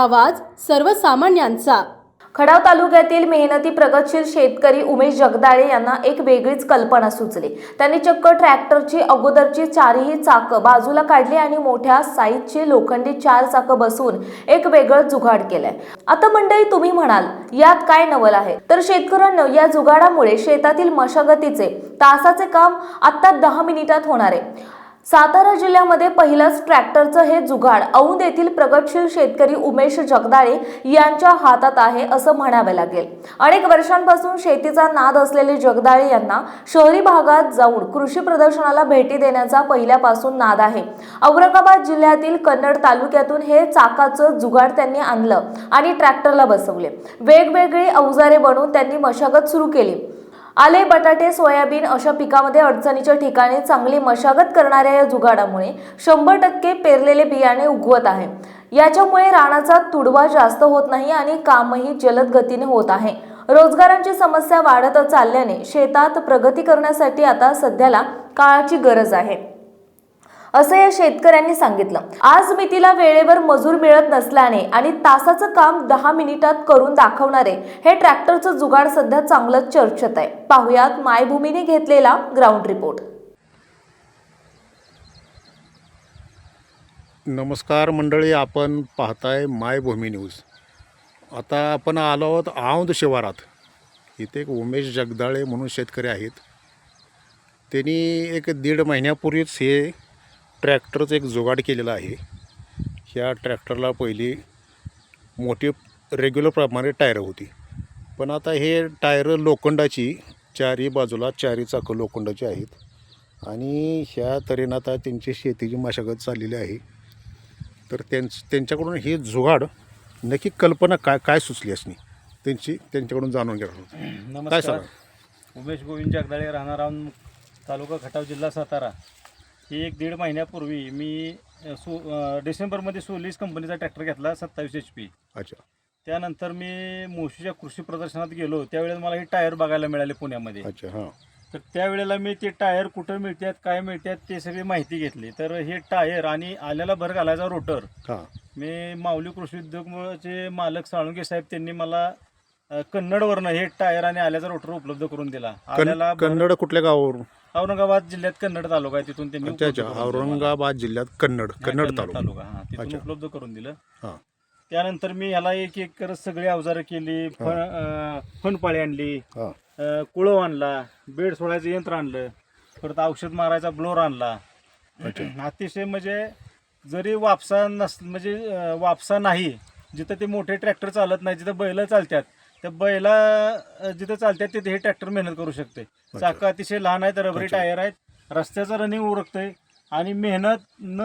आवाज सर्वसामान्यांचा. खडाव तालुक्यातील मेहनती प्रगतशील शेतकरी उमेश जगदाळे यांना एक वेगळीच कल्पना सुचली. त्यांनी चक्क ट्रॅक्टरची अगोदरची चारही चाकं बाजूला काढली आणि मोठ्या साईजची लोखंडी चार चाकं बसवून एक वेगळं जुगाड केलंय. आता मंडळी तुम्ही म्हणाल यात काय नवल आहे? तर शेतकऱ्यांना या जुगाडामुळे शेतातील मशागतीचे तासाचे काम आता दहा मिनिटात होणार आहे. सातारा जिल्ह्यामध्ये पहिलंच ट्रॅक्टरचं हे जुगाड. औंध येथील प्रगतशील शेतकरी उमेश जगदाळे यांच्या हातात आहे असं म्हणावे लागेल. अनेक वर्षांपासून शेतीचा नाद असलेले जगदाळे यांना शहरी भागात जाऊन कृषी प्रदर्शनाला भेटी देण्याचा पहिल्यापासून नाद आहे. औरंगाबाद जिल्ह्यातील कन्नड तालुक्यातून हे चाकाचं जुगाड त्यांनी आणलं आणि ट्रॅक्टरला बसवले. वेगवेगळी अवजारे बनवून त्यांनी मशागत सुरू केली. आले बटाटे सोयाबीन अशा पिकामध्ये अडचणीच्या ठिकाणी चांगली मशागत करणाऱ्या या जुगाडामुळे शंभर टक्के पेरलेले बियाणे उगवत आहे. याच्यामुळे रानाचा तुडवा जास्त होत नाही आणि कामही जलद गतीने होत आहे. रोजगारांची समस्या वाढत चालल्याने शेतात प्रगती करण्यासाठी आता सध्याला काळाची गरज आहे. असं या शेतकऱ्यांनी सांगितलं. आज मी तिला वेळेवर मजूर मिळत नसल्याने आणि तासाचं काम दहा मिनिटात करून दाखवणारे हे ट्रॅक्टरचं जुगाड सध्या चांगलंच चर्चेत आहे. पाहुयात मायभूमीने घेतलेला ग्राउंड रिपोर्ट. नमस्कार मंडळी आपण पाहताय मायभूमी न्यूज. आता आपण आलो आहोत औंध शिवारात. इथे एक उमेश जगदाळे म्हणून शेतकरी आहेत. त्यांनी एक दीड महिन्यापूर्वीच हे ट्रॅक्टरचं एक जुगाड केलेलं आहे. ह्या ट्रॅक्टरला पहिली मोठी रेग्युलर प्रमाणे टायरं होती. पण आता हे टायरं लोखंडाची चारी बाजूला चारी चाकं लोखंडाची आहेत. आणि ह्या तऱ्हेनं आता त्यांची शेतीची मशागत चाललेली आहे. तर त्यांच त्यांच्याकडून हे जुगाड नक्की कल्पना काय काय सुचली असणी त्यांची त्यांच्याकडून जाणून घेणार काय नमस्कार. सांगा उमेश गोविंद जगदाळे राहणार तालुका खटाव जिल्हा सातारा. एक दीड महिन्यापूर्वी मी सो डिसेंबरमध्ये सोलीस कंपनीचा ट्रॅक्टर घेतला सत्तावीस एच पी अच्छा. त्यानंतर मी मुळशीच्या कृषी प्रदर्शनात गेलो त्यावेळेस मला हे टायर बघायला मिळाले पुण्यामध्ये. अच्छा हां. तर त्यावेळेला मी ते टायर कुठं मिळतात काय मिळतात ते सगळी माहिती घेतली. तर हे टायर आणि आल्याला भर घालायचा रोटर. हां. मी माऊली कृषी उद्योगचे मालक साळुंगे साहेब त्यांनी मला कन्नडवरनं हे टायर आणि आल्याचा रोटर उपलब्ध करून दिला. आल्याला कन कन्नड कुठल्या गावावरून? औरंगाबाद जिल्ह्यात कन्नड तालुका आहे तिथून त्यांनी अच्छा अच्छा. उपलब्ध करून दिलं. मला. औरंगाबाद जिल्ह्यात कन्नड हा, कन्नड तालुका. हा तिथून अच्छा. उपलब्ध करून दिलं. हां. त्यानंतर मी ह्याला एक एक करत सगळी अवजारं केली फण अं, फणपाळी आणली हां. अं, कुळव आणला बेड सोडायचं यंत्र आणलं परत औषध मारायचा ब्लोर आणला. अतिशय म्हणजे जरी वापसा नस म्हणजे अं, वापसा नाही जिथं ते मोठे ट्रॅक्टर चालत नाही जिथं बैल चालतात त्या बैला अं, जिथं चालतात तिथे हे ट्रॅक्टर मेहनत करू शकते. चाकं अतिशय लहान आहेत रबरी अच्छा. टायर आहेत. रस्त्याचं रनिंग उरकतंय आणि मेहनत न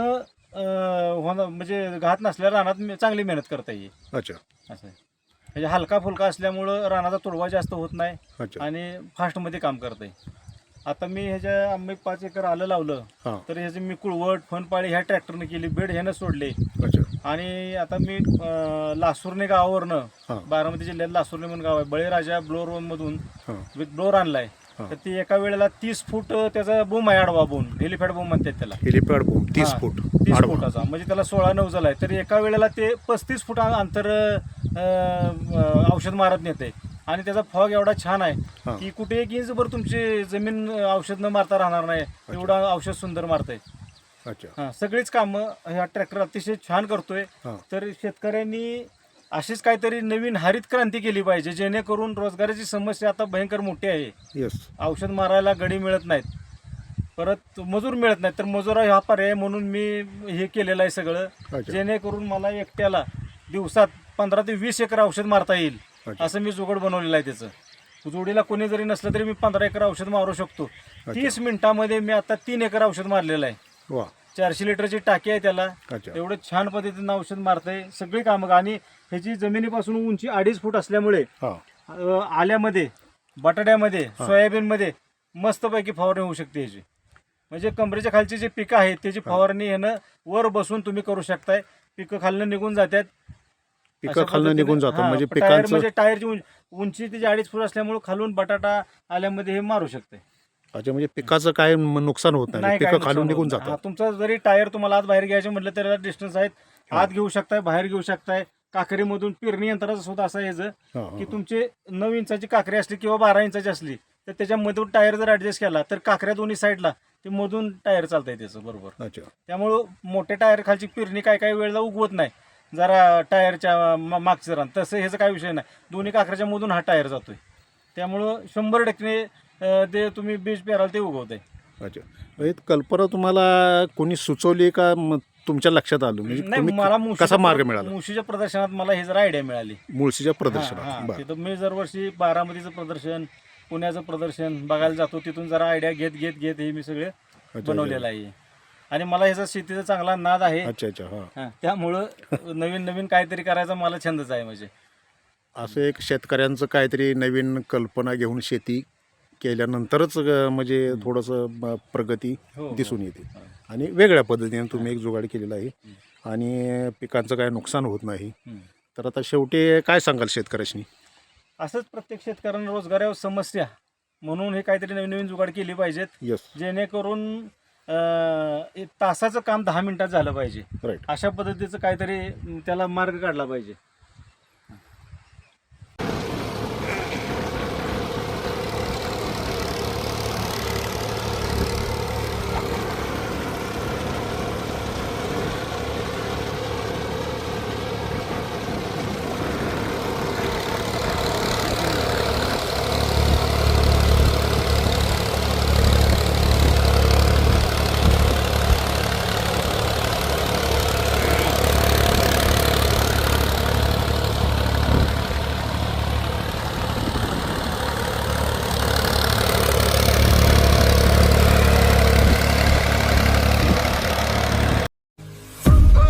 अं, होणं म्हणजे घात नसल्या रानात मे- चांगली मेहनत करता येईल. अच्छा. असं आहे. म्हणजे हलका फुलका असल्यामुळं रानाचा तुडवा जास्त होत नाही अच्छा. आणि फास्टमध्ये काम करते आता मी ह्याच्या आम्ही पाच एकर आलं लावलं हां. तर ह्याचं मी कुळवट फनपाळी ह्या ट्रॅक्टरनं केली बेड ह्यानं सोडले. अच्छा. आणि आता मी अं, लासूरने गावावरनं बारामती जिल्ह्यात लासूरने म्हणून गाव आहे बळीराजा ब्लोर मधून हां. विथ ब्लोर आणलाय. हां. तर ती एका वेळेला तीस फूट त्याचा बोम आहे आडवा बोम हेलिपॅड बोम म्हणतात त्याला. हेलिपॅड बूम तीस हां, फूट तीस आडवा. फुटाचा. म्हणजे त्याला सोळा नवजल आहे. तर एका वेळेला ते पस्तीस फूट अंतर अं, औषध मारत नेते आणि त्याचा फॉग एवढा छान हां. आहे की कुठे एक इंचभर तुमची जमीन अं, औषध न मारता राहणार नाही. एवढं औषध सुंदर मारतंय. अच्छा. हा सगळीच कामं ह्या ट्रॅक्टर अतिशय छान करतोय. हां. तर शेतकऱ्यांनी अशीच काहीतरी नवीन हरित क्रांती केली पाहिजे जेणेकरून रोजगाराची समस्या आता भयंकर मोठी आहे. येस औषध मारायला गडी मिळत नाहीत. परत मजूर मिळत नाहीत. तर मजुरा हा पर्याय म्हणून मी हे केलेलं आहे सगळं. अच्छा. जेणेकरून मला एकट्याला दिवसात पंधरा ते वीस एकर औषध मारता येईल. अच्छा. असं मी जुगड बनवलेलं आहे त्याचं. जोडीला कोणी जरी नसलं तरी मी पंधरा एकर औषध मारू शकतो. तीस मिनिटामध्ये मी आता तीन एकर औषध मारलेलं आहे. वा. चारशे लिटरची टाकी आहे त्याला. अच्छा. एवढं छान पद्धतीनं औषध मारतंय. सगळी कामं आणि ह्याची जमिनीपासून उंची अडीच फूट असल्यामुळे हां. अ, आल्यामध्ये बटाट्यामध्ये सोयाबीनमध्ये मस्तपैकी फवारणी होऊ शकते याची म्हणजे कमरेच्या खालची जी पिकं आहेत त्याची फवारणी ह्यानं वर बसून तुम्ही करू शकताय. पिकं खालनं निघून जातात पिकं अशा खालनं पद्धतीने- निघून जातात. हा, म्हणजे टायर पिकांचं म्हणजे टायरची उंच- उंची त्याची अडीच फूट असल्यामुळे खालून बटाटा आल्यामध्ये हे मारू शकते अच्छा म्हणजे पिकाचं काय म- नुकसान होत नाही नाही काय पिकं नुकसान खालून होत निघून नाही. जातात. हा, तुमचा जरी टायर तुम्हाला आत बाहेर घ्यायचं म्हटलं तर डिस्टन्स आहेत. आत घेऊ शकताय बाहेर घेऊ शकताय. काकरीमधून पेरणी यंत्राचा सुद्धा असा ह्याचं हां, हां. की तुमचे नऊ इंचाची काकरी असली किंवा बारा इंचाची असली तर त्याच्यामधून टायर जर ऍडजस्ट केला तर काकऱ्या दोन्ही साईडला ते मधून टायर चालतंय त्याचं बरोबर. अच्छा. त्यामुळं मोठ्या टायर खालची पेरणी काय काय वेळेला उगवत नाही. जरा टायरच्या मा- मागचं रान. तसं ह्याचा काय विषय नाही. दोन्ही काकऱ्याच्या मधून हा टायर जातोय. त्यामुळं शंभर टक्के अं, ते तुम्ही बीज पेराल ते उगवतंय. अच्छा. म्हणजे कल्पना तुम्हाला कोणी सुचवली का? म- तुमच्या लक्षात आलं? म्हणजे तुम्ही मला क- कसा मार्ग मिळाला? मुळशीच्या प्रदर्शनात मला हे जरा आयडिया मिळाली. मुळशीच्या हा, हा. प्रदर्शनात बरं. तिथं मी दरवर्षी बारामतीचं प्रदर्शन पुण्याचं प्रदर्शन बघायला जातो. तिथून जरा आयडिया घेत घेत घेत हे मी सगळे अच्छा, बनवलेलं आहे. आणि मला ह्याचा शेतीचा चांगला नाद आहे. अच्छा अच्छा. हां. हा, त्यामुळं नवीन नवीन काहीतरी करायचा मला छंदच आहे म्हणजे असं एक शेतकऱ्यांचं काहीतरी नवीन कल्पना घेऊन शेती केल्यानंतरच अं, म्हणजे थोडंसं प्रगती हो, हो. दिसून येते. आणि वेगळ्या पद्धतीने तुम्ही एक जुगाड केलेला आहे. आणि पिकांचं काय नुकसान होत नाही. हम्म. तर आता शेवटी काय सांगाल शेतकऱ्यांनी असंच प्रत्येक शेतकऱ्यांना रोजगारावर समस्या म्हणून हे काहीतरी नवीन नवीन जुगाड केली पाहिजेत. यस जेणेकरून अं, एक तासाचं काम दहा मिनिटात झालं पाहिजे. राईट अशा पद्धतीचं काहीतरी अं, त्याला मार्ग काढला पाहिजे.